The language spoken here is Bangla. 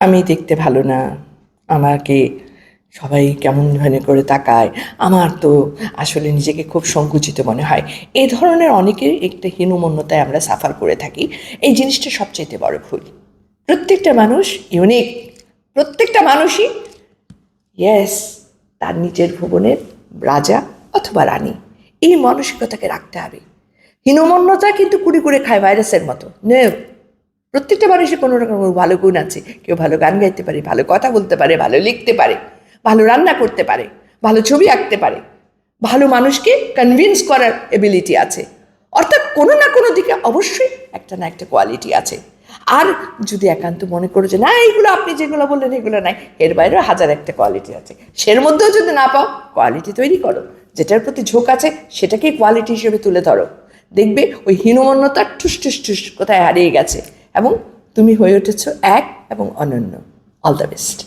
আমি দেখতে ভালো না। আমাকে সবাই কেমন ধরনের করে তাকায়। আমার তো আসলে নিজেকে খুব সংকুচিত মনে হয়। এ ধরনের অনেকের একটা হীনমন্যতায় আমরা সাফার করে থাকি। এই জিনিসটা সবচেয়ে বড় ভুল। প্রত্যেকটা মানুষ ইউনিক প্রত্যেকটা মানুষই ইয়েস তার নিজের ভুবনের রাজা অথবা রানী। এই মানসিকতাকে রাখতে হবে। হীনমন্যতা কিন্তু কুড়ি কুড়ে খায় ভাইরাসের মতো। নে প্রত্যেকটা মানুষের কোনো রকম ভালো গুণ আছে। কেউ ভালো গান গাইতে পারে, ভালো কথা বলতে পারে, ভালো লিখতে পারে, ভালো রান্না করতে পারে, ভালো ছবি আঁকতে পারে। ভালো মানুষকে কনভিন্স করার এবিলিটি আছে। অর্থাৎ কোনো না কোনো দিকে অবশ্যই একটা না একটা কোয়ালিটি আছে। আর যদি একান্ত মনে করো যে, না, এইগুলো আপনি যেগুলো বললেন, এগুলো নাই। এর বাইরেও হাজার একটা কোয়ালিটি আছে। সের মধ্যেও যদি না পাও কোয়ালিটি তৈরি করো। যেটার প্রতি ঝোঁক আছে, সেটাকেই কোয়ালিটি হিসেবে তুলে ধরো। দেখবে ওই হীনমন্যতা ঠুস ঠুস ঠুস কোথায় হারিয়ে গেছে। এবং তুমি হয়ে উঠেছ এক এবং অনন্য। All the best